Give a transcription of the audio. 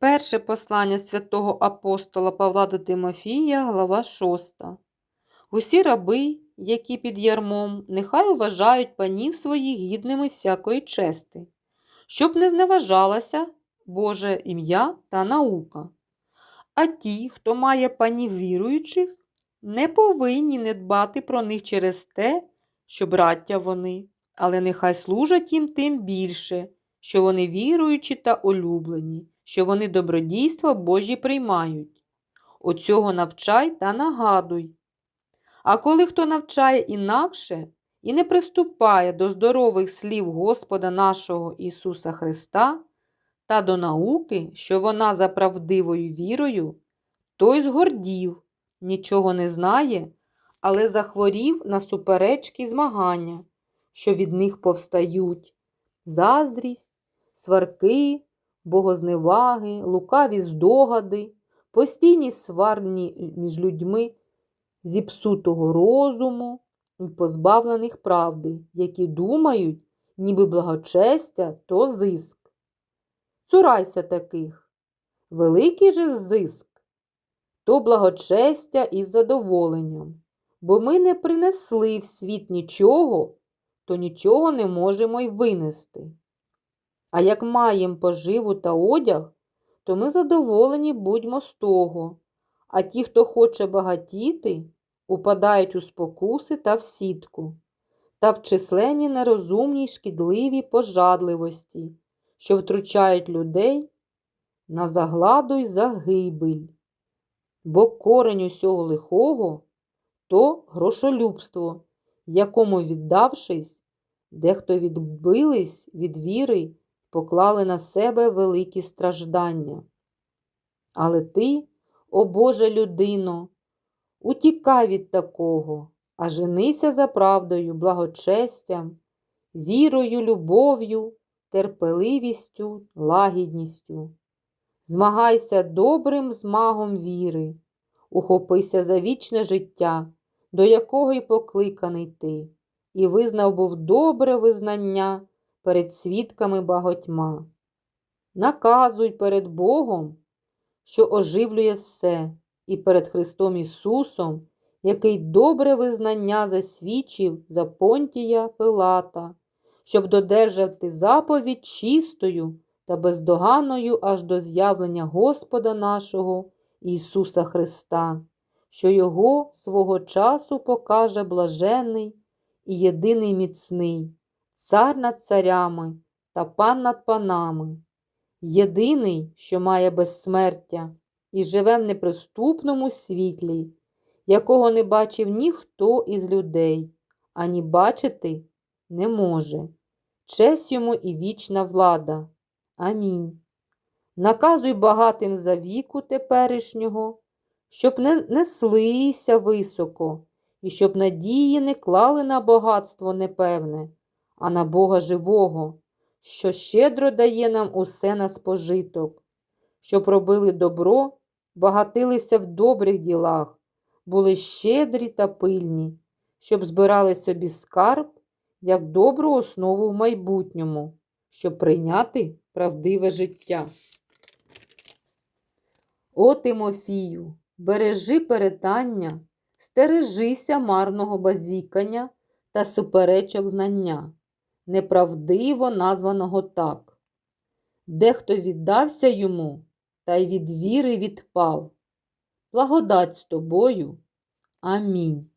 Перше послання святого апостола Павла до Тимофія, глава 6. Усі раби, які під ярмом, нехай вважають панів своїх гідними всякої чести, щоб не зневажалося Боже ім'я та наука. А ті, хто має панів віруючих, не повинні не дбати про них через те, що браття вони, але нехай служать їм тим більше, що вони віруючі та улюблені, що вони добродійства Божі приймають. Оцього навчай та нагадуй. А коли хто навчає інакше і не приступає до здорових слів Господа нашого Ісуса Христа та до науки, що вона за правдивою вірою, той згордів, нічого не знає, але захворів на суперечки змагання, що від них повстають заздрість, сварки, богозневаги, лукаві здогади, постійні сварні між людьми зіпсутого розуму і позбавлених правди, які думають, ніби благочестя то зиск. Цурайся таких. Великий же зиск то благочестя із задоволенням, бо ми не принесли в світ нічого, то нічого не можемо й винести. А як маємо поживу та одяг, то ми задоволені будьмо з того, а ті, хто хоче багатіти, упадають у спокуси та в сітку, та в численні нерозумні шкідливі пожадливості, що втручають людей на загладу й загибель. Бо корень усього лихого то грошолюбство, якому віддавшись, дехто відбились від віри поклали на себе великі страждання. Але ти, о Боже людино, утікай від такого, а женися за правдою, благочестям, вірою, любов'ю, терпеливістю, лагідністю. Змагайся добрим змагом віри, ухопися за вічне життя, до якого й покликаний ти, і визнав був добре визнання перед свідками багатьма. Наказуй перед Богом, що оживлює все, і перед Христом Ісусом, який добре визнання засвідчив за Понтія Пилата, щоб додержати заповідь чистою та бездоганною аж до з'явлення Господа нашого Ісуса Христа, що Його свого часу покаже блажений і єдиний міцний, цар над царями та пан над панами, єдиний, що має безсмертя, і живе в неприступному світлі, якого не бачив ніхто із людей, ані бачити не може. Честь йому і вічна влада. Амінь. Наказуй багатим за віку теперішнього, щоб не неслися високо, і щоб надії не клали на багатство непевне, а на Бога живого, що щедро дає нам усе на спожиток, щоб робили добро, багатилися в добрих ділах, були щедрі та пильні, щоб збирали собі скарб як добру основу в майбутньому, щоб прийняти правдиве життя. О Тимофію, бережи перетання, стережися марного базікання та суперечок знання, неправдиво названого так. Дехто віддався йому, та й від віри відпав. Благодать з тобою. Амінь.